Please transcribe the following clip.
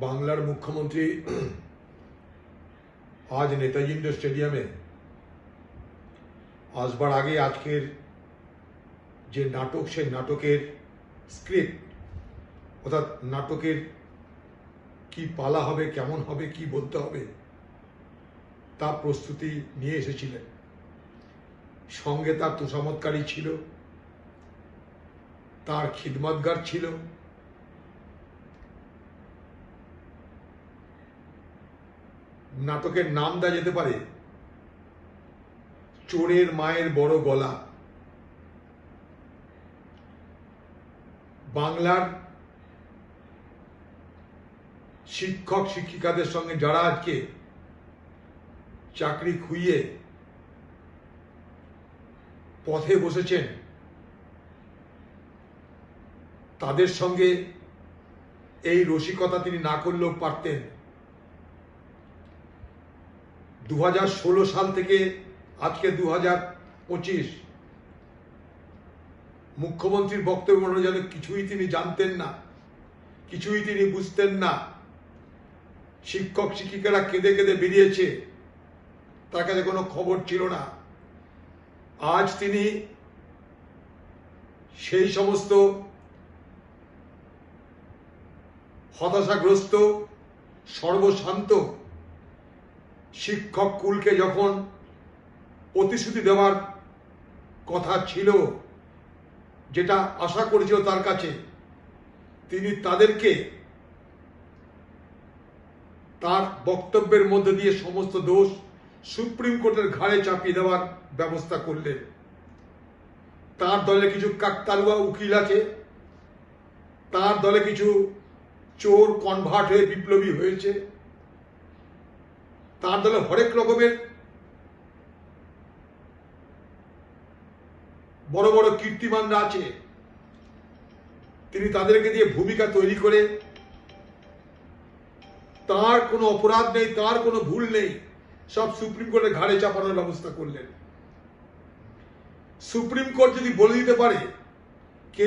বাংলার মুখ্যমন্ত্রী আজ নেতাজি ইন্ডোর স্টেডিয়ামে আসবার আগে আজকের যে নাটক সেই নাটকের স্ক্রিপ্ট অর্থাৎ নাটকের কি পালা হবে কেমন হবে কি বলতে হবে তা প্রস্তুতি নিয়ে এসেছিলেন সঙ্গে তার তোষামতকারী ছিল তার খিদমতগার ছিল নাটকের নাম দেওয়া যেতে পারে। চোরের মায়ের বড় গলা। বাংলার শিক্ষক, শিক্ষিকাদের সঙ্গে যারা আজকে চাকরি খুইয়ে পথে বসেছেন, তাদের সঙ্গে এই রসিকতা তিনি না করলেও পারতেন। দু হাজার ষোলো সাল থেকে আজকে দু পঁচিশ। মুখ্যমন্ত্রীর বক্তব্য অনুযায়ী কিছুই তিনি জানতেন না, কিছুই তিনি বুঝতেন না। শিক্ষক শিক্ষিকারা কেঁদে কেঁদে বেরিয়েছে, তার কাছে কোনো খবর ছিল না। আজ তিনি সেই সমস্ত হতাশাগ্রস্ত, সর্বশান্ত শিক্ষক কুলকে যখন প্রতিশ্রুতি দেওয়ার কথা ছিল, যেটা আশা করেছিল তার কাছে, তিনি তাদেরকে তার বক্তব্যের মধ্যে দিয়ে সমস্ত দোষ সুপ্রিম কোর্টের ঘাড়ে চাপিয়ে দেওয়ার ব্যবস্থা করলেন। তার দলে কিছু কাকতারুয়া উকিল আছে, তার দলে কিছু চোর কনভার্ট হয়ে বিপ্লবী হয়েছে তার দলে হরেক রকমের বড় বড় কীর্তিমানরা আছে। তিনি তাদেরকে দিয়ে ভূমিকা তৈরি করে, তার কোনো অপরাধ নেই, তার কোনো ভুল নেই, সব সুপ্রিম কোর্টের ঘাড়ে চাপানোর ব্যবস্থা করলেন। সুপ্রিম কোর্ট যদি বলে দিতে পারে, কে